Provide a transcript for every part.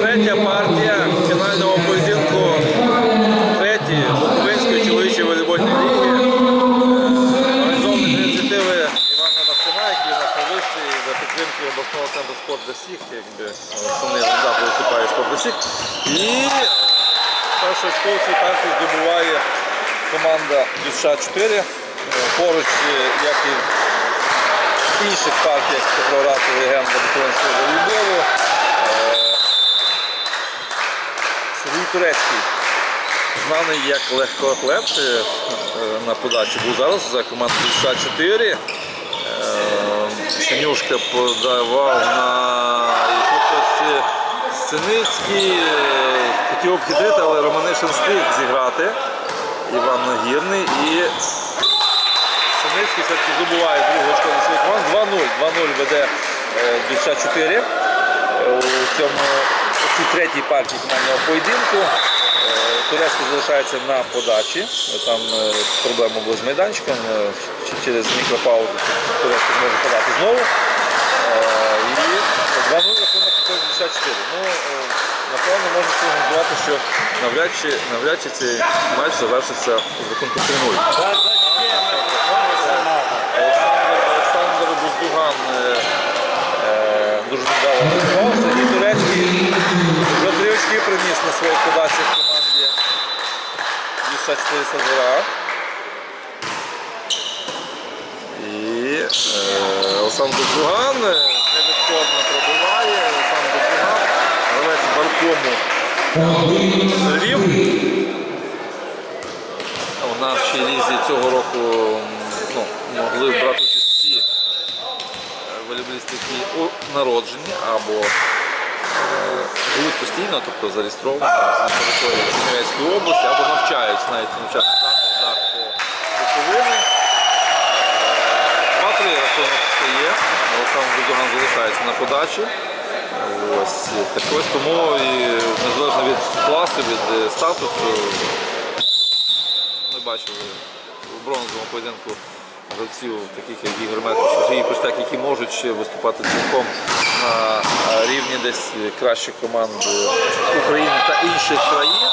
Третя партія фінального поєдинку третьої Буковинської чоловічої волейбольної ліги. З ініціативи Івана Васина, який на вишці за підтримки обласного центру спорт для всіх, якби основний організатор виступає спорт для всіх. І е, першу очко в цій партії здобуває команда Дівча 4. Е, Поруч, е, як і в інших партіях, це програти легенда Буковинського волейболу. Сергій Турецький, знаний як легкоатлет е, на подачі, був зараз за команду США 4. Синюшка подавав на якось Синицький, е, хотів обхитрити, але Романишин встиг зіграти. Іван Нагірний Синицький все-таки здобуває другу очко на свій команд. 2-0. 2-0 веде е, Дівча 4 е, у цьому у цій третій партії фінального поєдинку. Е, Турецький залишається на подачі. Там е, проблема була з майданчиком. е, Через мікропаузу Турецький зможе подати знову. Е, І 2-0 рахунок 54. Ну, е, напевно, можна прогнозувати, що навряд чи, навряд чи цей матч завершиться з рахунком 3-0. Олександр, Олександр Буздуган е, е, дуже вдало готувався. І Турецький вже три очки приніс на своїй подачі в команді Дівча 4 Сазура. І е, Олександр Буздуган е, невідходно пробиває. Олександр Буздуган, гравець Баркому Львів. У нашій лізі цього року ну, могли брати участь всі е, волейболісти, які народжені або е, живуть постійно, тобто зареєстровані на території Чернівецької області, або навчаються навіть в навчальних закладах Буковини. Е, Два-три рахунок стає. Олександр Будуган залишається на подачі. Ось так ось тому і незалежно від класу, від е, статусу, ми бачили у бронзовому поєдинку гравців, таких як Ігор Метрич, Сергій Пештак, які можуть ще виступати цілком на рівні десь кращих команд України та інших країн.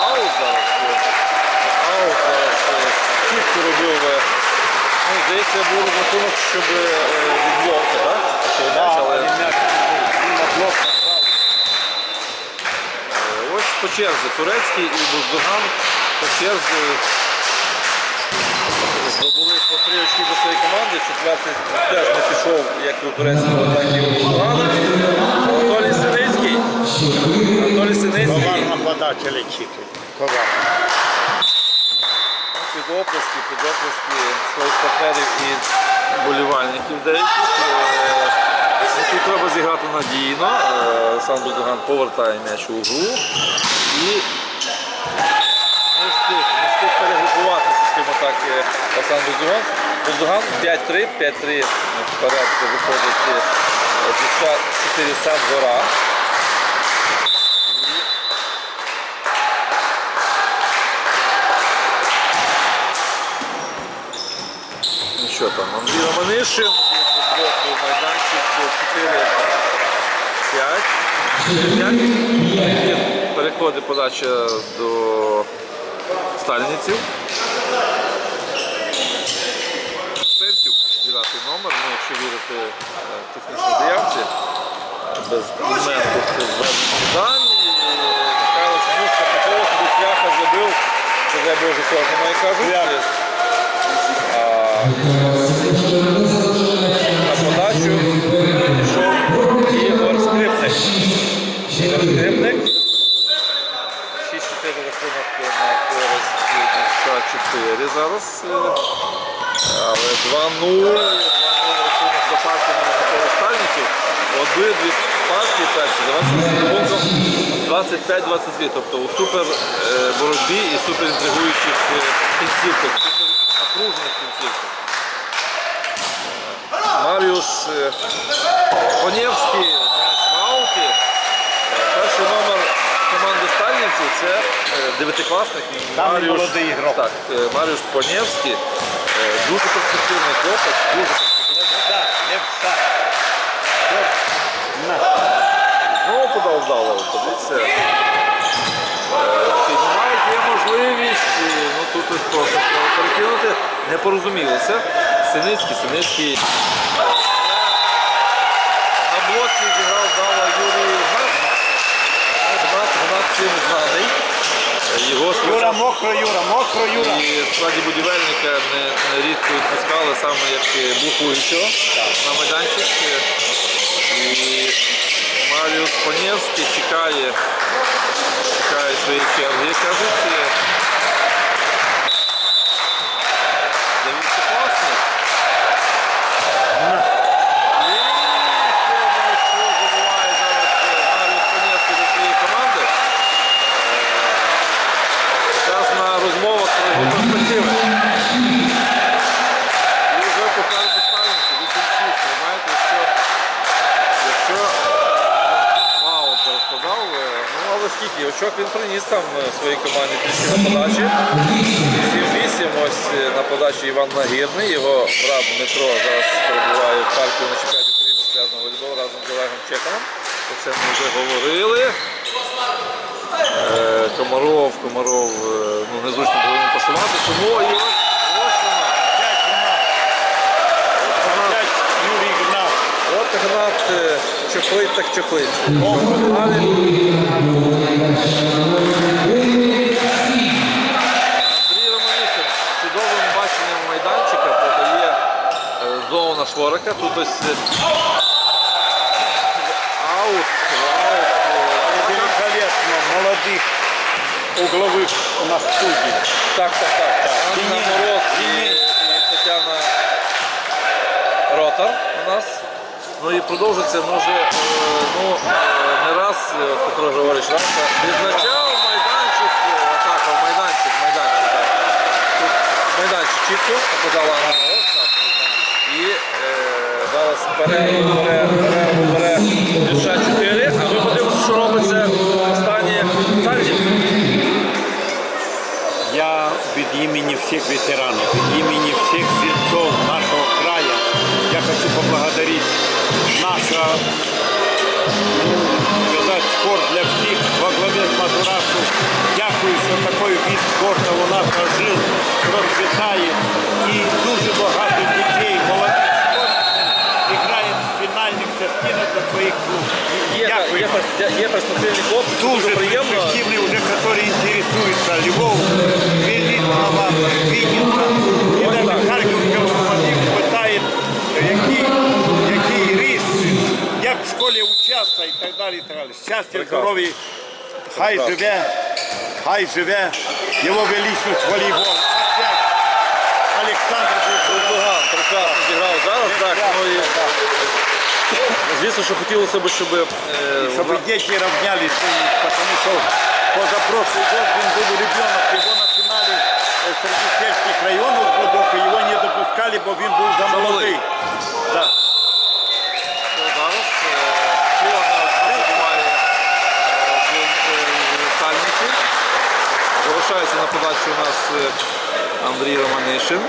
Аут зараз. зараз е, чітко робив. е, Ну, здається, був рахунок, щоб е, відловити, так? Але Е, Ось по черзі турецький і Буздуган по черзі здобули по три очки до своєї команди. Четвертий теж не пішов, як турецького, так і Буздугана. Анатолій Синицький. Анатолій Синицький. Коварна подача лічити. Коварна. Ну, Під оплески, під оплески своїх партнерів і болівальників деяких. Е, Тут треба зіграти надійно. Е, Сам Буздуган повертає м'яч у гру і не встиг, не встиг перегрупуватися, скажімо так, е, Олександр Буздуган. Буздуган 5-3, 5-3 вперед виходить е, Дівча 4 сад гора. Ну що там, Андрій Романишин від блоку майданчик 4 5 Переходить подача до стальниців. Пентюк, 9 номер, ну, якщо вірити е, технічній заявці, без моменту це звернення дані. Михайло Синюшка такого собі шляха забив, це дай Боже кожному, як кажуть. А, на подачу пішов Ігор Скрипник. Ігор Скрипник. 6-4 рахунок на користь 4 зараз. е, Але 2-0. 2-0 рахунок за партіями на Обидві партії перші завершилися рахунком 25-22. Тобто у супер е, боротьбі і супер інтригуючих е, кінцівках, супер напружених кінцівках. Маріус е, Конєвський на ауті. Е, Перший номер команди Стальниці це дев'ятикласник Понєвський. Е, Дуже перспективний хлопець, дуже перспективний. Так, вдало. Подивіться. Е, Піднімають, є можливість. Ну тут ось просто перекинути. Не порозумілися. Синицький, Синицький. На блоці зіграв вдало Юрій Гнат. Гнат, Гнат цим знаний. Його Юра, мокро, Юра, мокро, Юра. і в складі будівельника не, не рідко відпускали саме як блокуючого на майданчик. І Маріус Понєвський чекає, чекає своєї черги, кажуть. Дивіться класний. І ще одне очко забиває зараз е, Маріус Понєвський до своєї команди. Час на розмовах про його перспективи. І вже попереду ставимося, 8-6. Ви знаєте, що якщо вау зараз подав, е, ну але скільки очок він приніс там е, своїй команді трішки на подачі. 7-8, ось е, на подачі Іван Нагірний, його брат Дмитро зараз перебуває в Харкові на чемпіонаті України з волейболу разом з Олегом Чеканом. Про це ми вже говорили. Е, Комаров, Комаров, е, ну незручно було йому пасувати, тому і ось, е, чохлить так чохлить. Далі. Андрій Романишин з чудовим баченням майданчика подає е, знову на шворика. Тут ось е, аут, Великолепно молодых угловых у нас судей. Так, так, так. Анна Ні, Мороз і. Тетяна Ротар у нас. Ну і продовжиться, може, е, ну, е, не раз, Петро Григорович Ранка відзначав майданчик, атака в майданчик, майданчик, так. Тут майданчик чітко показала Анна Мороз, так. І е, зараз бере, бере, бере, бере ще 4, а ми подивимося, що робиться в. Я від імені всіх ветеранів, від імени всіх жильцов нашого края, я хочу поблагодарить наша, спорт для всіх во главе з. Дякую, що такий вид спорту у нас ожив, процвітає є, перспективні хлопці, Дуже приємно. перспективные уже, которые интересуются Львов, Хмельницкого, Вінниця. І навіть. Харківська локомотив питає, який, який ріс, як в школі вчаться і так далі. І так далі. Щастя, Прекрасно. здоров'я, хай живе, хай живе його величність волейбол. звісно, що хотілося б, щоб е, Чтобы вона- дети равнялись, и потому что позапрошлый год он был ребенок, его на финале э, среди сельских районов Будок, его не допускали, бо він був за молодий. Да. зараз е, ще одна забуває Сальниці. Залишається на подачі у нас е, Андрій Романишин.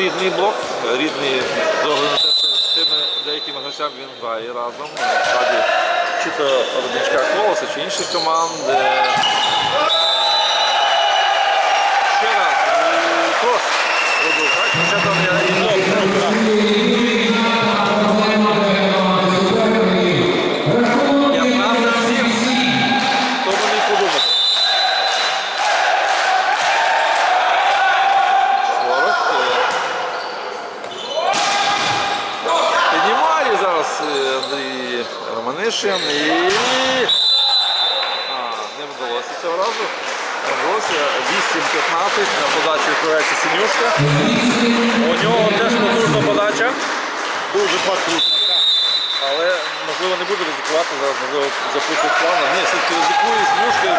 Рідний блок. Рідний що з тими деякими гравцями він грає разом. В чи то родничка Колоса, чи інших команд. Е, Ще раз. і Крос робив, так? Хоча там я і блок. П'ятнадцять сім. Хто би міг подумати? 40. е. Піднімає зараз е, Андрій Романишин і. А, не вдалося цього разу. Не вдалося. 8-15 на подачі відкривається Синюшка. У нього теж потужна подача. Дуже потрібно. Але можливо не буде ризикувати зараз, можливо запустить планом. Ні, все-таки ризикує з мушкою.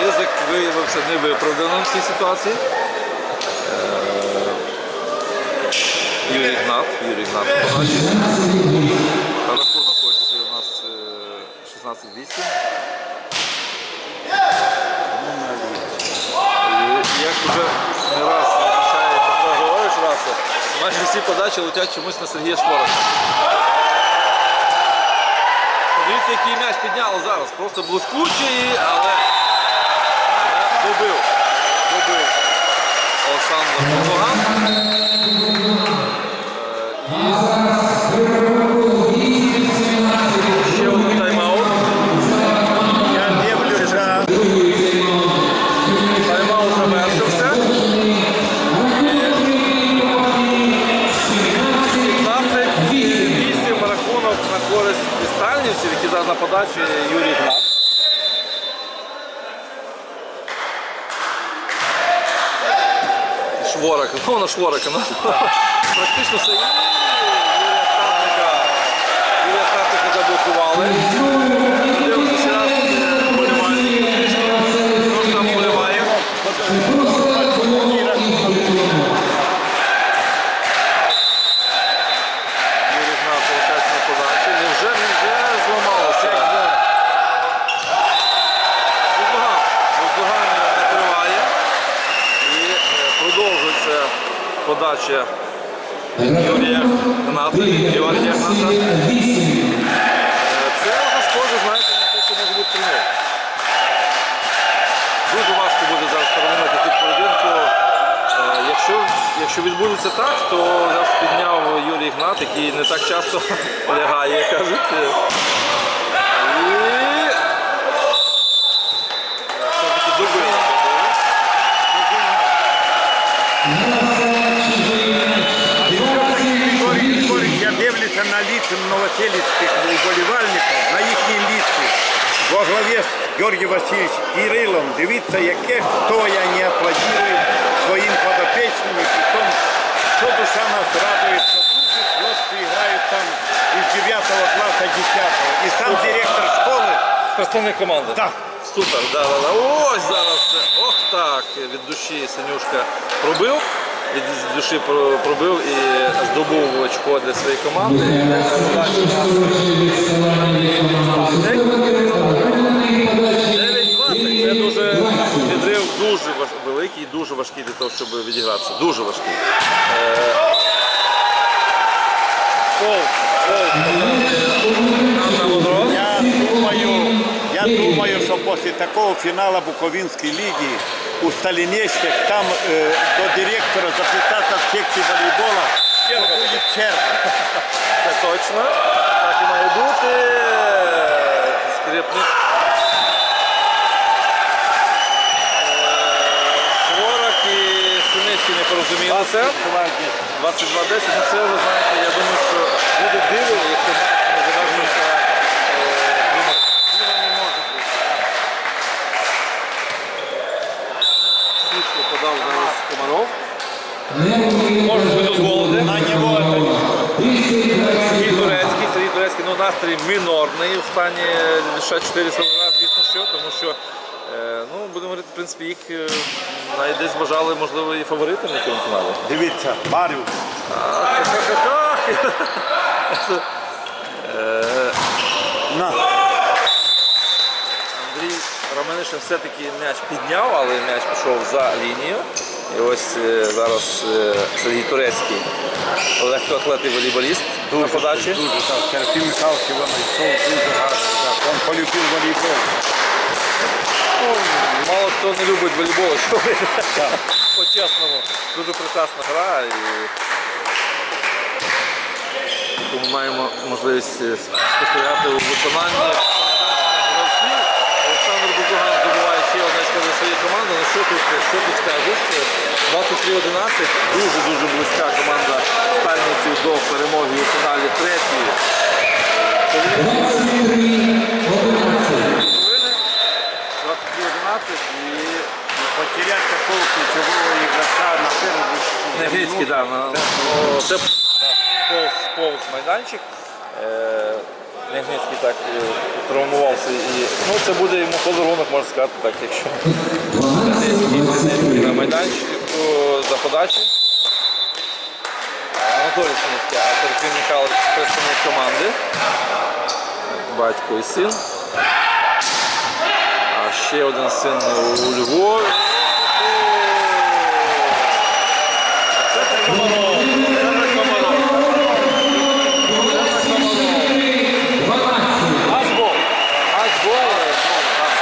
Ризик виявився невиправданим в цій ситуації. Е, Юрій Гнат. Юрій Гнат подачі. Рахунок ось у нас е, 16-8. І як вже не раз зазначає Петро Раса, майже всі подачі летять чомусь на Сергія Шворога. Дивіться, який м'яч підняли зараз. Просто блискучий, але добив. Добив Олександр Богдан. І Ну практично все. І Юрія Статника, Юрія Статника заблокували. Дивимося ще раз, е, вболівальники. Хто ж там вболіває? Юрій Гнат залишається на подачі. Невже, невже зламалося? Воздуган. Воздуган накриває. І е, продовжується подача Юрія Гната. Георгія Гната. Е, Це вже схоже, знаєте, на те, що може бути тренер. Дуже важко буде зараз переломити цю поєдинку. Е, Якщо, якщо відбудеться так, то зараз підняв Юрій Гнат, який не так часто лягає, кажуть. Е, І все-таки. Я дивлюся на лица новоселицьких вболівальників, на їхні лица. Во главі з Георгій Васильович Кирилом. Дивіться, яке стояння аплодують своїм подопечним. І потім, що душа нас радує, що дуже хлопці грають там із 9 класу 10 І сам директор школи. Представник команди. Так. Супер, да, да, да. Ось зараз. Ох так. Від душі Синюшка пробив. Від душі пробив і здобув очко для своєї команди. Подача у нас 9-20. Це дуже відрив дуже великий і дуже важкий для того, щоб відігратися. Дуже важкий. Е, Повз, повз показує Анна Водорос. Я думаю, я після такого фіналу Буковинської ліги у Сталінєщик там е, до директора записатися в секції волейбола Черга. буде черга. Це точно. Так і має бути. Скрипник. Шворак і Синицький не порозумілися. 22-10. Ну це ви знаєте, я думаю, що буде диво, якщо матч не завершився. е, двома. Дива не може бути. Сітку подав Комаров. Можна собі дозволити. На нього це Сергій Турецький, Сергій Турецький, ну настрій мінорний у стані лише 4 раз, звісно, що, тому що, е, ну, будемо говорити, в принципі, їх е, навіть десь вважали, можливо, і фаворитами в цьому фіналі. Дивіться, Маріус. Е, На. Андрій Романишин все-таки м'яч підняв, але м'яч пішов за лінію. І ось е, зараз е, Сергій Турецький, легкоатлетний волейболіст на подачі. Дуже так. Сергій Михайлович його знайшов дуже гарно. Так. Він полюбив волейбол. Ну, мало хто не любить волейбол, що ви по-чесному. Дуже прекрасна гра. І... Тому маємо можливість е, спостерігати у виконанні. гравців. Олександр Бузуган здобуває ще очко для. Ну що тут, що тут скажуть? 23-11. Дуже-дуже близька команда стальниців до перемоги у фіналі третьої. 23-11 і Потерять такого ключового ігрока напереду. Негрицький, да, на, це повз, повз майданчик. Е, так е, травмувався і ну, це буде йому подарунок, можна сказати, так, якщо Негрицький на майданчику за подачі. Анатолій Синицький, а Сергій Михайлович представник команди. Батько і син. А ще один син у Львові. Це так Комаров. Аж гол. Аж гол. знову, так.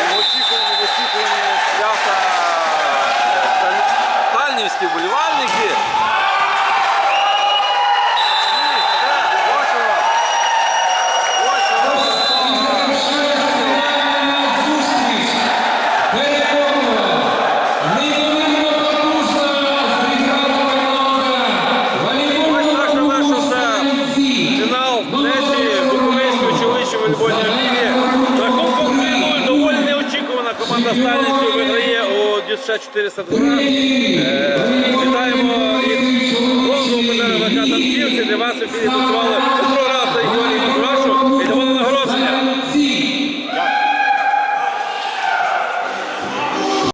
І в очікуванні, в очікуванні свята сталь- стальнівські вболівальники. І все, ось воно. Ось воно. Ось наша наша все. Фінал третьої Буковинської чоловічої волейбольної ліги. Рахунком 3-0 доволі неочікувана команда Сталінців виграє у Дюсша 402. Е, Вітаємо і бронзову медалю ВК Танківці. Для вас в ефірі працювали